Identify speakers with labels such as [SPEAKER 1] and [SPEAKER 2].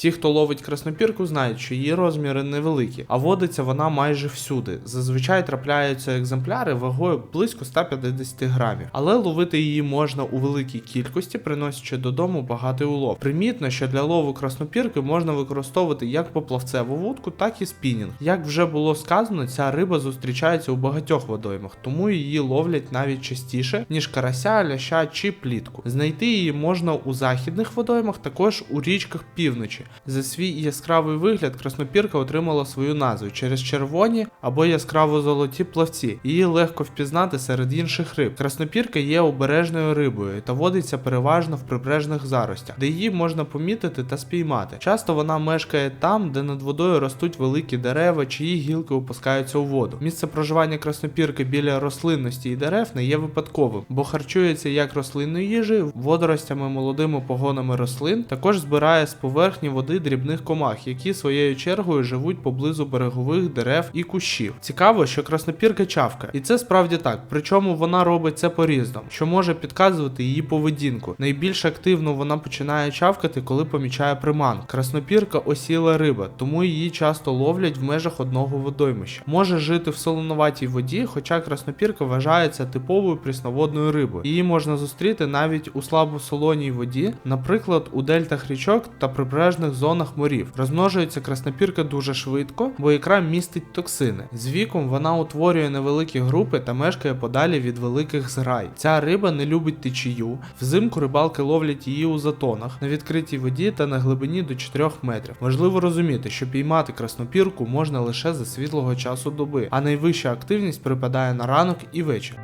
[SPEAKER 1] Ті, хто ловить краснопірку, знають, що її розміри невеликі, а водиться вона майже всюди. Зазвичай трапляються екземпляри вагою близько 150 грамів, але ловити її можна у великій кількості, приносячи додому багатий улов. Примітно, що для лову краснопірки можна використовувати як поплавцеву вудку, так і спінінг. Як вже було сказано, ця риба зустрічається у багатьох водоймах, тому її ловлять навіть частіше, ніж карася, ляща чи плітку. Знайти її можна у західних водоймах, також у річках півночі. За свій яскравий вигляд краснопірка отримала свою назву через червоні або яскраво золоті плавці. Її легко впізнати серед інших риб. Краснопірка є обережною рибою та водиться переважно в прибережних заростях, де її можна помітити та спіймати. Часто вона мешкає там, де над водою ростуть великі дерева, чиї гілки опускаються у воду. Місце проживання краснопірки біля рослинності і дерев не є випадковим, бо харчується як рослинною їжею, водоростями, молодими погонами рослин, також збирає з поверхні води дрібних комах, які своєю чергою живуть поблизу берегових дерев і кущів. Цікаво, що краснопірка чавка, і це справді так. Причому вона робить це по-різному, що може підказувати її поведінку. Найбільш активно вона починає чавкати, коли помічає приманку. Краснопірка осіла риба, тому її часто ловлять в межах одного водоймища. Може жити в солоноватій воді, хоча краснопірка вважається типовою прісноводною рибою. Її можна зустріти навіть у слабосолоній воді, наприклад, у дельтах річок та прибережних зонах морів. Розмножується краснопірка дуже швидко, бо ікра містить токсини. З віком вона утворює невеликі групи та мешкає подалі від великих зграй. Ця риба не любить течію. Взимку рибалки ловлять її у затонах на відкритій воді та на глибині до 4 метрів. Важливо розуміти, що піймати краснопірку можна лише за світлого часу доби, а найвища активність припадає на ранок і вечір.